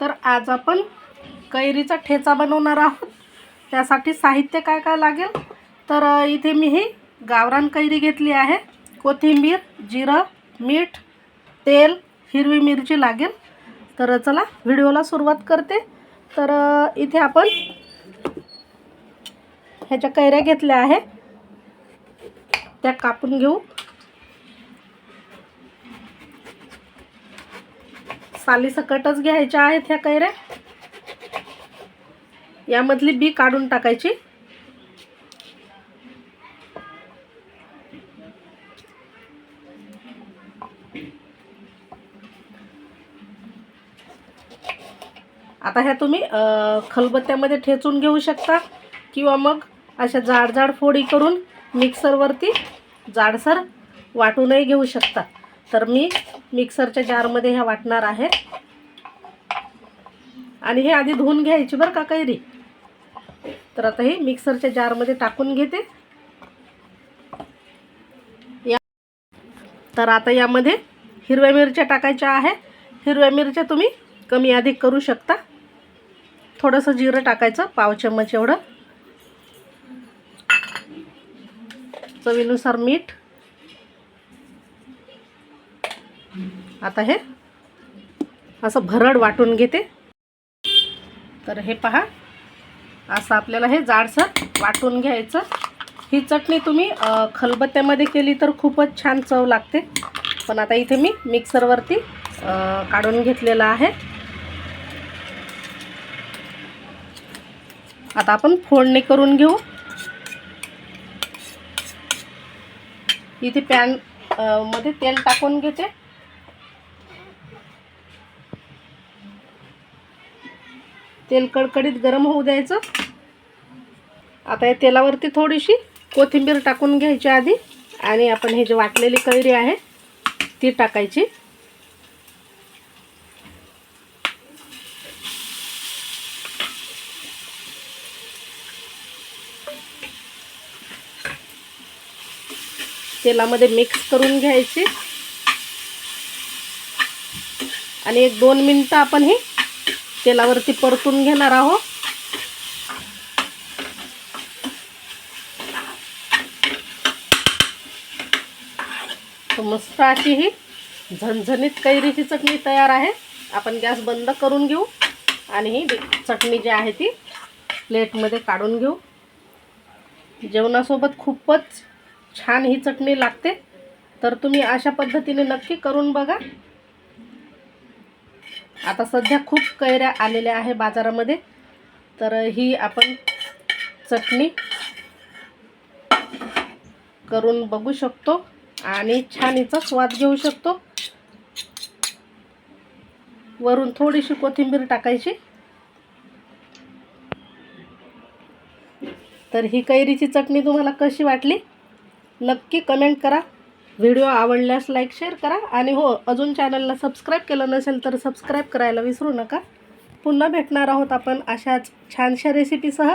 तर आज आपण कैरीचा ठेचा बनवणार आहोत. त्यासाठी साहित्य काय काय लागेल? तर इथे मी ही गावरान कैरी घेतली आहे. कोथिंबीर जिरं मीठ तेल हिरवी मिरची लागेल. तर चला व्हिडिओला सुरुवात करते. तर इथे आपण ह्याच्या कैऱ्या घेतल्या आहे. त्या कापून घेऊ. सालीसकटच घ्यायच्या आहेत ह्या कैऱ्या. यामधली बी काढून टाकायची. आता ह्या तुम्ही खलबत्त्यामध्ये ठेचून घेऊ शकता किंवा मग अशा जाड जाड फोडी करून मिक्सरवरती जाडसर वाटूनही घेऊ शकता. तर मी मिक्सरच्या जारमध्ये ह्या वाटणार आहे. आणि हे आधी धुवून घ्यायची बरं का कैरी. तर आता हे मिक्सरच्या जारमध्ये टाकून घेते. या तर आता यामध्ये हिरव्या मिरच्या टाकायच्या आहे हिरव्या मिरच्या तुम्ही कमी अधिक करू शकता. थोडंसं जिरं टाकायचं पाव चम्मच एवढं. चवीनुसार मीठ आता हे असं भरड वाटून घेते. तर हे पहा असं आपल्याला हे जाडसर वाटून घ्यायचं. ही चटणी तुम्ही खलबत्त्यामध्ये केली तर खूपच छान चव लागते. पण आता इथे मी मिक्सरवरती काढून घेतलेलं आहे. आता आपण फोडणी करून घेऊ. इथे पॅनमध्ये तेल टाकून घेते. तेल कडकडीत गरम होऊ द्यायचं. आता या तेलावरती थोडीशी कोथिंबीर टाकून घ्यायची आधी. आणि आपण हे जे वाटलेली कैरी आहे ती टाकायची. तेलामध्ये मिक्स करून घ्यायची. आणि एक दोन मिनटं आपण हे तेलावरती परतून घेणार आहोत. तर मस्त अशी ही झणझणीत कैरीची चटणी तयार आहे. आपण गॅस बंद करून घेऊ आणि ही चटणी जी आहे ती प्लेटमध्ये काढून घेऊ. जेवणासोबत खूपच छान ही चटणी लागते. तर तुम्ही अशा पद्धतीने नक्की करून बघा. आता सध्या खूप कैऱ्या आलेल्या आहे बाजारामध्ये. तर ही आपण चटणी करून बघू शकतो आणि छान हिचा स्वाद घेऊ शकतो. वरून थोडीशी कोथिंबीर टाकायची. तर ही कैरीची चटणी तुम्हाला कशी वाटली? नक्की कमेंट करा. व्हिडिओ आवडल्यास लाईक शेअर करा. आणि हो अजून चॅनलला सबस्क्राईब केलं नसेल तर सबस्क्राईब करायला विसरू नका. पुन्हा भेटणार आहोत आपण अशाच छानशा रेसिपीसह